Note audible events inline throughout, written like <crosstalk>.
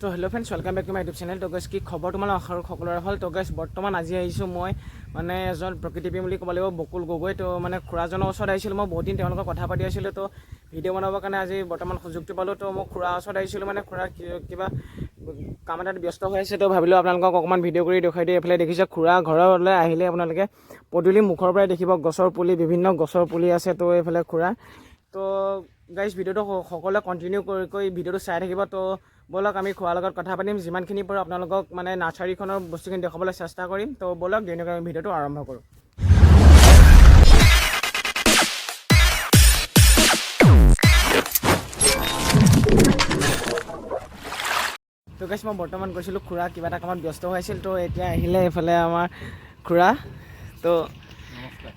তো hello' friends welcome back to my YouTube channel তো কি খবৰ তোমালোক আশা সকলোৰে ভালো? তো বৰ্তমান আজি আহিছোঁ মই মানে এজন প্ৰকৃতিপ্ৰেমী বুলি ক'ব লাগিব, বকুল গগৈ। তো মানে খুৰাজনৰ ওচৰত আহিছিলোঁ মই, বহুত দিন তেওঁলোকৰ কথা পাতি আছিলোঁ। তো ভিডিঅ' বনাবৰ কাৰণে আজি বৰ্তমান সুযোগটো পালোঁ। তো মই খুৰাৰ ওচৰত আহিছিলোঁ মানে খুৰা কিবা কাম এটাত ব্যস্ত হৈ আছে। তো ভাবিলোঁ আপোনালোকক অকণমান ভিডিঅ' কৰি দেখুৱাই দিওঁ। এইফালে দেখিছে খুৰা ঘৰলৈ আহিলে আপোনালোকে পদূলি মুখৰ পৰাই দেখিব, গছৰ পুলি, বিভিন্ন গছৰ পুলি আছে। তো এইফালে খুৰা। তো গাইজ ভিডিঅ'টো সকলোৱে কণ্টিনিউ কৰি কৰি ভিডিঅ'টো চাই থাকিব। তো ব'লক আমি খোৱাৰ লগত কথা পাতিম। যিমানখিনি পাৰোঁ আপোনালোকক মানে নাৰ্চাৰীখনৰ বস্তুখিনি দেখুৱাবলৈ চেষ্টা কৰিম। তো ব'লক ধুনীয়াকৈ আমি ভিডিঅ'টো আৰম্ভ কৰোঁ। তো গাইজ মই বৰ্তমান গৈছিলোঁ খুৰা কিবা এটা কামত ব্যস্ত হৈ আছিল। তো এতিয়া আহিলে এইফালে আমাৰ খুৰা। তো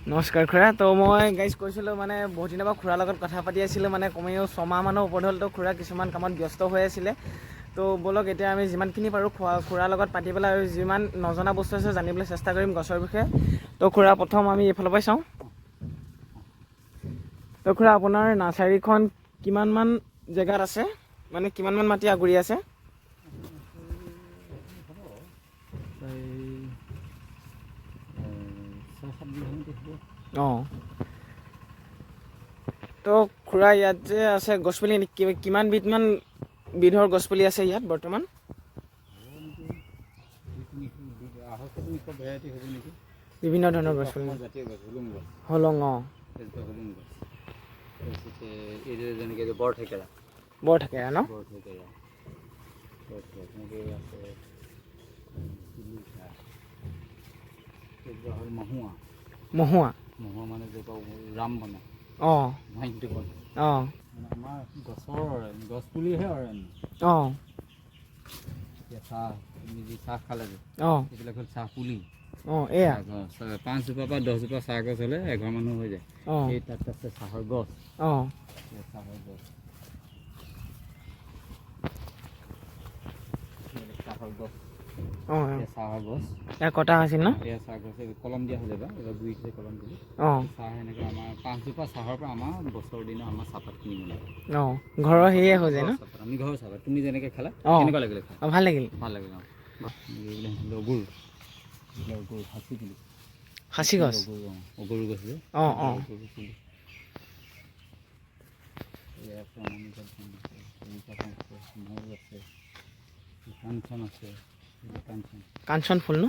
নমস্কাৰ খুৰা। তো মই গাইজ কৈছিলোঁ মানে বহুত দিনৰ পৰা খুৰাৰ লগত কথা পাতি আছিলোঁ মানে কমেও ছমাহমানৰ ওপৰত হ'ল, তো খুৰা কিছুমান কামত ব্যস্ত হৈ আছিলে। তো ব'লক, এতিয়া আমি যিমানখিনি পাৰোঁ খোৱা খুৰাৰ লগত পাতি পেলাই আৰু যিমান নজনা বস্তু আছে জানিবলৈ চেষ্টা কৰিম গছৰ বিষয়ে। তো খুৰা, প্ৰথম আমি এইফালৰ পৰাই চাওঁ। তো খুৰা, আপোনাৰ নাৰ্চাৰীখন কিমানমান জেগাত আছে? মানে কিমানমান মাটি আগুৰি আছে? অঁ। তো খুৰা, ইয়াত যে আছে গছপুলি কিমান বিধমান বিধৰ গছপুলি আছে ইয়াত বৰ্তমান? বিভিন্ন ধৰণৰ গছপুলি। হুলুং, অঁ। সেইজোপা হুলুং গছ তাৰপিছতে এই যে যেনেকৈ বৰ থেকেৰা বৰ থাকে ন? বৰ থেকেৰা বৰ থেকেৰা তেনেকৈ আছে শিলিখা সেইজোপা হ'ল মহুৱা মহুৱা মহুৱা মানে ৰাম বনায় অঁ। মাইণ্ডটো অঁ। মানে আমাৰ গছৰ অৰণ্য গছ পুলিহে অৰণ্য। অঁ। এতিয়া চাহ তুমি যি চাহ খালে যে অঁ। এইবিলাক হ'ল চাহ পুলি। অঁ এয়া। চাহ গছ পাঁচজোপা বা দহজোপা চাহ গছ হ'লে এঘৰ মানুহ হৈ যায়। অঁ। এই তাত আছে চাহৰ গছ। অঁ। এয়া চাহৰ গছ। এইবিলাক চাহৰ গছ। অঁ চাহৰ গছ কটা হৈছিল ন? এয়া চাহ গছ কলম দিয়া হ'লে বা এইবাৰ গুৰিতে কলম দিলোঁ অঁ। চাহ এনেকৈ আমাৰ পাঁচজোপা চাহৰ পৰা আমাৰ বছৰৰ দিনত আমাৰ চাহপাত কিনিব লাগে। অঁ ঘৰৰ সেয়ে হৈ যায় ন? আমি ঘৰৰ চাহপাত। তুমি যেনেকৈ খালা। কেনেকুৱা লাগিলে অঁ ভাল লাগিল। ভাল লাগিলে অঁ। এইবিলাক অগুৰ সাঁচি পুলি সাঁচি গছ? অগুৰ গছ যে। অঁ অঁ। ধান মৌ আছে। কাঞ্চন ফুল ন।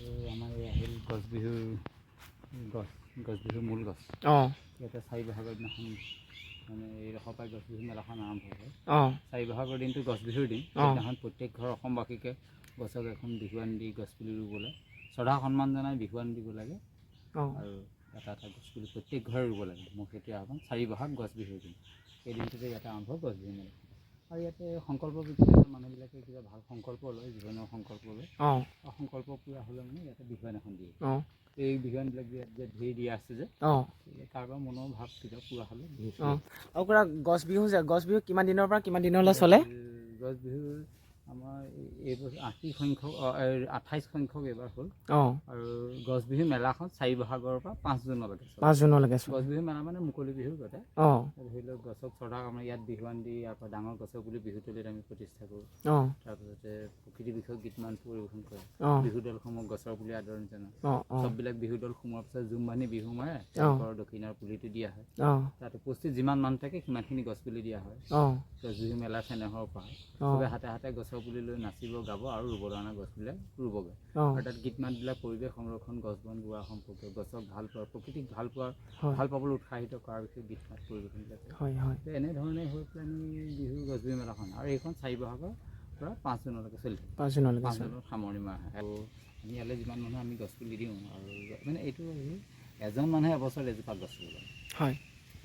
এই আমাৰ এই আহিল গছ বিহুৰ গছ গছ বিহুৰ মূল গছ। অঁ। ইয়াতে চাৰি বহাগৰ দিনাখন মানে এই ৰসৰ পৰা গছ বিহু মেলাখন আৰম্ভ হয়। অঁ। চাৰি বহাগৰ দিনটো গছ বিহুৰ দিন। সেইদিনাখন প্ৰত্যেক ঘৰ অসমবাসীকে গছক এখন বিহুৱান দি গছপুলি ৰুবলৈ শ্ৰদ্ধা সন্মান জনাই বিহুৱান দিব লাগে। আৰু এটা এটা গছপুলি প্ৰত্যেক ঘৰে ৰুব লাগে। মোক সেইটো আহ্বান চাৰি বহাগ গছ বিহুৰ দিন। সেই দিনটোতে ইয়াতে আৰম্ভ গছ বিহু মেলা আৰু ইয়াতে সংকল্প বিদ্যালয়ৰ মানুহবিলাকে কিবা ভালো সংকল্প লয় জীৱনৰ সংকল্প লয়। অঁ। সংকল্প পূৰা হ'লে মানে ইয়াতে বিহুৱান এখন দিয়ে। অঁ। এই বিহুৱানবিলাক যে ধেৰ দিয়া আছে যে অঁ। কাৰোবাৰ মনৰ ভাৱ কিবা পূৰা হ'লে বিহু অঁ। আৰু গছ বিহু যে গছ বিহু কিমান দিনৰ পৰা কিমান দিনলৈ চলে? গছ বিহুৰ আমাৰ এই- এইবছৰ আশী সংখ্যক আঠাইছ সংখ্যক এইবাৰ হ'ল। অঁ। আৰু গছ বিহু মেলাখন চাৰি বহাগৰ পৰা পাঁচ জুনলৈকে পাঁচ জুনলৈকে গছ বিহু মেলা মানে মুকলি বিহু গতে অঁ। ধৰি লওক গছক শ্ৰদ্ধা আমাৰ ইয়াত বিহুৱান দি ইয়াৰ পৰা ডাঙৰ গছৰ বুলি বিহুতলিত আমি প্ৰতিষ্ঠা কৰোঁ। অঁ। তাৰপিছতে প্ৰকৃতি বিষয়ক গীতমান পৰিৱেশন কৰে। অঁ। বিহু দলসমূহ গছৰ পুলি আদৰণি জনায়। চববিলাক বিহু দল সোমোৱাৰ পিছত জুম বান্ধি বিহু মাৰে। তেওঁলোকৰ দক্ষিণাৰ পুলিটো দিয়া হয়। অঁ। তাত উপস্থিত যিমান মানুহ থাকে সিমানখিনি গছ পুলি দিয়া হয়। অঁ। গছ বিহু মেলা চেনেহৰ পৰা। চবে হাতে হাতে গছৰ পুলি লৈ নাচিব গাব আৰু ৰুবলৈ অনা গছবিলাক ৰুবগৈ। আৰু তাত গীত মাতবিলাক পৰিৱেশ সংৰক্ষণ গছ বন ৰোৱা সম্পৰ্কে গছক ভাল পোৱা প্ৰকৃতিক ভাল পোৱাৰ ভাল পাবলৈ উৎসাহিত কৰাৰ বিষয়ে গীত মাত পৰিৱেশনবিলাক হয়। হয়। এনেধৰণে হৈ পেলাই আমি বিহু গছ বিহু মেলাখন আৰু এইখন চাৰি বহাগৰ পৰা পাঁচ জুনলৈকে চলি থাকে। পাঁচ জুনলৈকে পাঁচ জুনত সামৰণি মৰা হয় আৰু আমি ইয়ালৈ যিমান মানুহ আমি গছ পুলি দিওঁ আৰু মানে এইটো এজন মানুহে এবছৰত এজোপা গছ ৰুব হয়।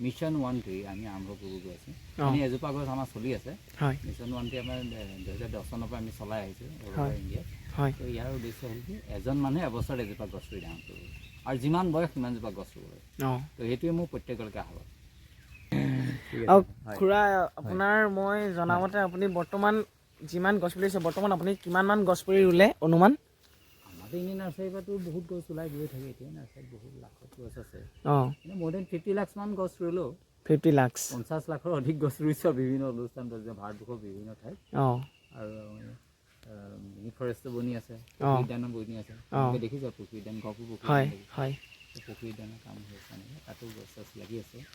মিছন ওৱান ট্ৰী আমি আৰম্ভ কৰিব গৈ আছোঁ আমি এজোপা গছ আমাৰ চলি আছে। হয়। মিছন ওৱান ট্ৰী আমাৰ দুহেজাৰ দহ চনৰ পৰা আমি চলাই আহিছোঁ হয়। ইণ্ডিয়াত। তো ইয়াৰ উদ্দেশ্য হ'ল কি এজন মানুহে এবছৰত এজোপা গছ ৰুই ডাঙৰ কৰিব। আৰু যিমান বয়স সিমানজোপা গছ ৰুব তো সেইটোৱে মোৰ প্ৰত্যেকলৈকে আহ্বান। আৰু। খুৰা আপোনাৰ মই জনামতে আপুনি বৰ্তমান যিমান গছ পুলি আছে বৰ্তমান আপুনি কিমানমান গছ পুলি ৰুলে অনুমান? আমাৰতো এনেই নাৰ্চাৰীৰ পৰাতো বহুত গছ ওলাই গৈ থাকে এতিয়া নাৰ্চাৰীত বহুত লাখত গছ আছে। অঁ। মানে মোৰ দেন ফিফটি লাখছমান গছ ৰুলোঁ। ফিফটি লাক্স পঞ্চাছ লাখৰ অধিক গছ ৰুইছোঁ বিভিন্ন অনুষ্ঠান ভাৰতবৰ্ষৰ বিভিন্ন ঠাইত। অঁ। আৰু মিনি ফৰেষ্টটো বনি আছে অ। পুখুৰী উদ্যানো বনি আছে। দেখিছে পুখুৰী উদ্যান গহপুৰ পুখুৰী হয় পুখুৰী উদ্যানৰ কাম হৈ আছে এনেকৈ তাতো গছ চছ লাগি আছে।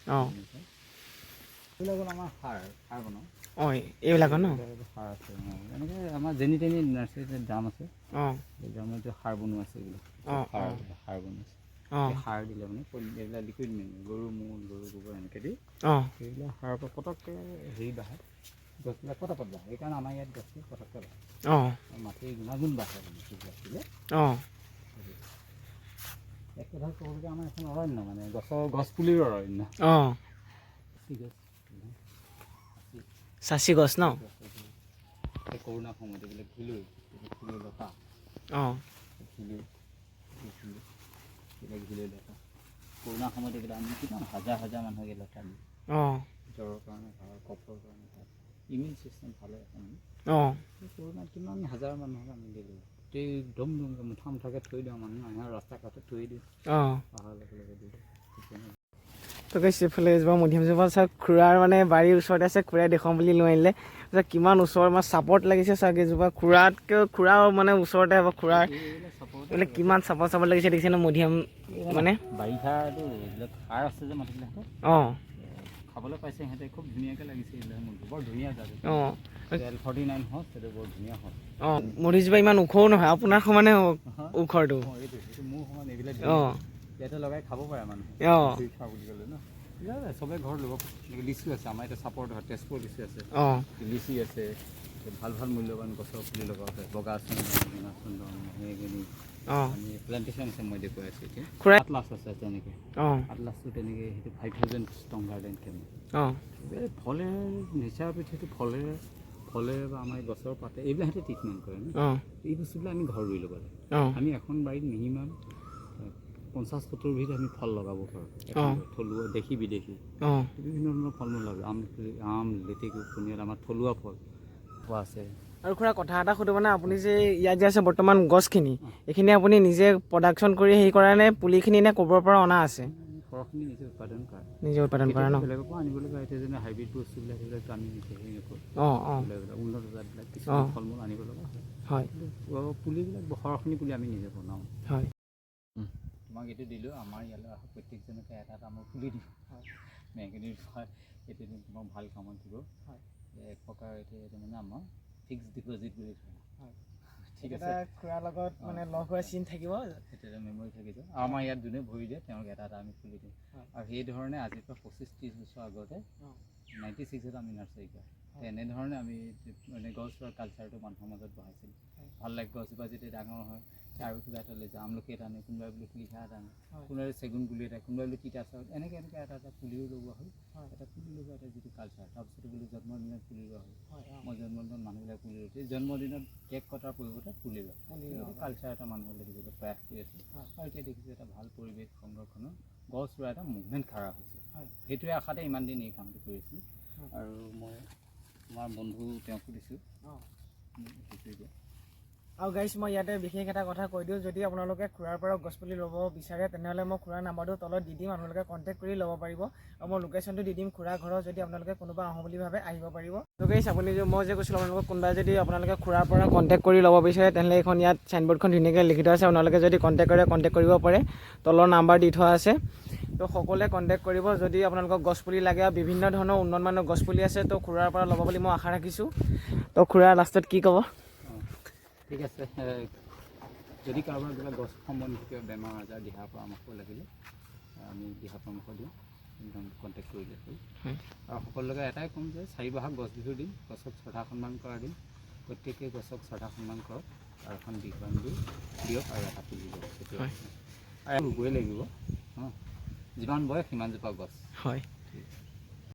অঁ এইবিলাক হ'ল আমাৰ সাৰ সাৰ বনাওঁ। অঁ এইবিলাকৰ ন? এইবিলাক সাৰ আছে অঁ। এনেকৈ আমাৰ যেনি তেনি নাৰ্চাৰীত ড্ৰাম আছে অঁ। এই ড্ৰামত সাৰ বনোৱা আছে এইবিলাক অ, সাৰ অ। সাৰ বনাইছে অঁ। এই সাৰ দিলে মানে পলি- এইবিলাক লিকুইড মেনুৰ গৰু মূল গৰু গোবৰ এনেকৈ দি অঁ। সেইবিলাক সাৰৰ পৰা পটককৈ হেৰি বাঢ়ে গছবিলাক পটাপট বাঢ়ে। সেইকাৰণে আমাৰ ইয়াত গছবিলাক পটককৈ বাঢ়ে। অঁ। আৰু মাটিৰ গুণাগুণ বাঢ়ে মানে সেইবিলাক দিলে অঁ। এক কথা ক'বলগীয়া আমাৰ এখন অৰণ্য মানে গছৰ গছ পুলিৰ অৰণ্য। অঁ। ঠিক আছে চাচি গছ ন? কৰোণা সময়ত এইবিলাক ঘিলৈ ঘিলৈ লতা অঁ। এইবিলাক ঘিলৈ লতা কৰোণা সময়ত এইবিলাক আমি কিমান হাজাৰ হাজাৰ মানুহক এই লতা দিওঁ অঁ। জ্বৰৰ কাৰণে ভালো কফৰ কাৰণে ভালো। ইমিউন চিষ্টেম ভালে আছে মানে। অঁ। এই কৰোণাত কিমান হাজাৰ মানুহক আমি দিলোঁ গোটেই দম দমকৈ মুঠা মুঠাকৈ থৈ দিওঁ মানুহ। ৰাস্তা কাষত থৈ দিওঁ। অঁ। অহাৰ লগে লগে দি দিওঁ। তো কৈছে এইফালে এজোপা মধিয়ামজোপা চাওক খুৰাৰ মানে বাৰীৰ ওচৰতে আছে খুৰাই দেখুৱাম বুলি লৈ আহিলে। তাৰপিছত কিমান ওচৰ মানে চাপৰ্ট লাগিছে চাওক এজোপা। খুৰাতকৈ খুৰাও মানে ওচৰতে হ'ব খুৰাৰ। এইবিলাক এইবিলাক কিমান চাপৰ্ট চাপৰ্ট লাগিছে দেখিছে ন মধিয়াম মানে? অঁ। খাবলৈ পাইছে সিহঁতে খুব ধুনীয়াকৈ লাগিছে এইবিলাক মুৰ্গী বৰ ধুনীয়া জাত অঁ। এল ফৰ্টি নাইন হওক সেইটো বৰ ধুনীয়া হয় অঁ। মধিজোপা ইমান ওখও নহয় আপোনাৰ সমানে ওখৰটো। অঁ ইয়াতে লগাই খাব পাৰে মানুহে। বুলি ক'লে ন? ইয়াতে চবে ঘৰত ল'ব লিচু আছে আমাৰ এতিয়া হয় তেজপুৰ লিচু আছে। লিচি আছে ভালো ভালো মূল্যৱান গছৰ পুলি বগা চন্দন প্লেণ্টেশ্যন আছে মই দেখুৱাই আছোঁ এতিয়া। আটলাছ আছে তেনেকৈ। অঁ। আটলাছটো তেনেকৈ সেইটো ফাইভ থাউজেণ্ড ষ্টং গাৰ্ডেন কেনে ফলে নেচাৰ পিঠিটো ফলে ফলে বা আমাৰ গছৰ পাতে এইবিলাক সিহঁতে ট্ৰিটমেণ্ট কৰে ন? এই বস্তুবিলাক আমি ঘৰ ৰুই ল'ব লাগে। আমি এখন বাৰীত মিনিমাম পঞ্চাছ সত্তৰ ভিত আমি ফল লগাব পাৰোঁ। থলুৱা দেশী বিদেশী। অঁ। বিভিন্ন ধৰণৰ ফল মূল লগাব আম আম লেটেকু পনিয়াল আমাৰ থলুৱা ফল পোৱা আছে। আৰু খুৰা কথা এটা সুধো মানে আপুনি যে ইয়াত যে আছে বৰ্তমান গছখিনি এইখিনি আপুনি নিজে প্ৰডাকশ্যন কৰি হেৰি কৰা নে পুলিখিনি নে ক'ৰবাৰ পৰা অনা আছে? সৰহখিনি নিজে উৎপাদন কৰে। নিজে উৎপাদন কৰা ন? কেতিয়াবা বেলেগৰ পৰা আনিবলৈ পায় এতিয়া যেনে হাইব্ৰিড বস্তুবিলাক সেইবিলাকতো আমি নিজে হেৰি নকৰোঁ অঁ অঁ। এইবিলাক উন্নত জাতবিলাক কিছুমান। ফল মূল আনিব লগা হয়। হয়। পুলিবিলাক সৰহখিনি পুলি আমি নিজে বনাওঁ। হয়। তোমাক এইটো দিলোঁ আমাৰ ইয়ালৈ অহা প্ৰত্যেকজনকে এটা এটা মই পুলি দিওঁ হয়। এইটো তোমাক ভালো কামত দিব। হয়। এক প্ৰকাৰ এইটো এইটো মানে আমাৰ ফিক্স ডিপ'জিট বুলি কয়। <laughs> ঠিক আছে। খুৰাৰ লগত মানে লগ হৈ চিন থাকিব। এটা মেমৰি থাকি যায় আৰু আমাৰ ইয়াত যোনে ভৰি দিয়ে তেওঁলোক এটা এটা আমি খুলি দিওঁ আৰু সেই ধৰণে আজিৰ পৰা পঁচিছ ত্ৰিছ বছৰ আগতে নাইণ্টি ছিক্সত আমি নাৰ্চাৰী কৰা। এনেধৰণে আমি মানে গছ ৰোৱাৰ কালচাৰটো মানুহৰ মাজত বহাইছিলোঁ। ভালো লাগে গছজোপা যেতিয়া ডাঙৰ হয় আৰু কিবা এটা লৈ যাওঁ আমলখি এটা আনে কোনোবাই বোলে শিলিখা এটা আনে। কোনোবাই চেগুন পুলি এটা কোনোবাই বোলে তিতা চাউল এনেকৈ এনেকৈ এটা এটা পুলিও লগোৱা হ'ল হয়। এটা পুলি লগোৱা এটা যিটো কালচাৰ তাৰপিছতে বোলে জন্মদিনত পুলি ৰোৱা হ'ল মই জন্মদিনত মানুহবিলাক পুলি ৰুইছে জন্মদিনত কেক কটাৰ পৰিৱৰ্তে পুলি ৰোৱা। কালচাৰ এটা মানুহলৈ দিবলৈ প্ৰয়াস কৰি আছোঁ আৰু এতিয়া দেখিছোঁ এটা ভালো পৰিৱেশ সংৰক্ষণৰ গছ ৰোৱা এটা মুভমেণ্ট খাৰা হৈছে। সেইটোৱে আশাতে ইমান দিন এই কামটো কৰিছিলোঁ হয়। আৰু মই আমাৰ বন্ধু তেওঁকো দিছোঁ। অঁ। সেইটো এতিয়া আৰু গাইছ মই ইয়াতে বিশেষ এটা কথা কৈ দিওঁ। যদি আপোনালোকে খুৰাৰ পৰা গছপুলি ল'ব বিচাৰে তেনেহ'লে মই খুৰাৰ নাম্বাৰটো তলত দি দিম। আপোনালোকে কণ্টেক্ট কৰি ল'ব পাৰিব। আৰু মই লোকেশ্যনটো দি দিম খুৰা ঘৰৰ যদি আপোনালোকে কোনোবা আহোঁ বুলি ভাবে আহিব পাৰিব। তো গাইছ আপুনি মই যে কৈছিলোঁ আপোনালোকক কোনোবাই যদি আপোনালোকে খুৰাৰ পৰা কণ্টেক্ট কৰি ল'ব বিচাৰে তেনেহ'লে এইখন ইয়াত চাইনবৰ্ডখন ধুনীয়াকৈ লিখি থোৱা আছে। আপোনালোকে যদি কণ্টেক্ট কৰে কণ্টেক্ট কৰিব পাৰে। তলৰ নাম্বাৰ দি থোৱা আছে। তো সকলোৱে কণ্টেক্ট কৰিব। যদি আপোনালোকক গছপুলি লাগে আৰু বিভিন্ন ধৰণৰ উন্নত মানৰ গছপুলি আছে তো খুৰাৰ পৰা ল'ব বুলি মই আশা ৰাখিছোঁ। তো খুৰা লাষ্টত কি ক'ব? ঠিক আছে যদি কাৰোবাৰ কিবা গছ সম্বন্ধীয় বেমাৰ আজাৰ দিহা পৰামৰ্শ লাগিলে আমি দিহা পৰামৰ্শ দিওঁ একদম কণ্টেক্ট কৰিলে হ'ল হয়। আৰু সকলোকে এটাই ক'ম যে চাৰি বহাগ গছ বিহুৰ দিন গছক শ্ৰদ্ধা সন্মান কৰাৰ দিন প্ৰত্যেকেই গছক শ্ৰদ্ধা সন্মান কৰক আৰু এখন বিহুৱান দি দিয়ক আৰু এটা পুলি দিয়ক সেইটো। আৰু ৰুবই লাগিব অঁ যিমান বয়স সিমানজোপা গছ। হয়।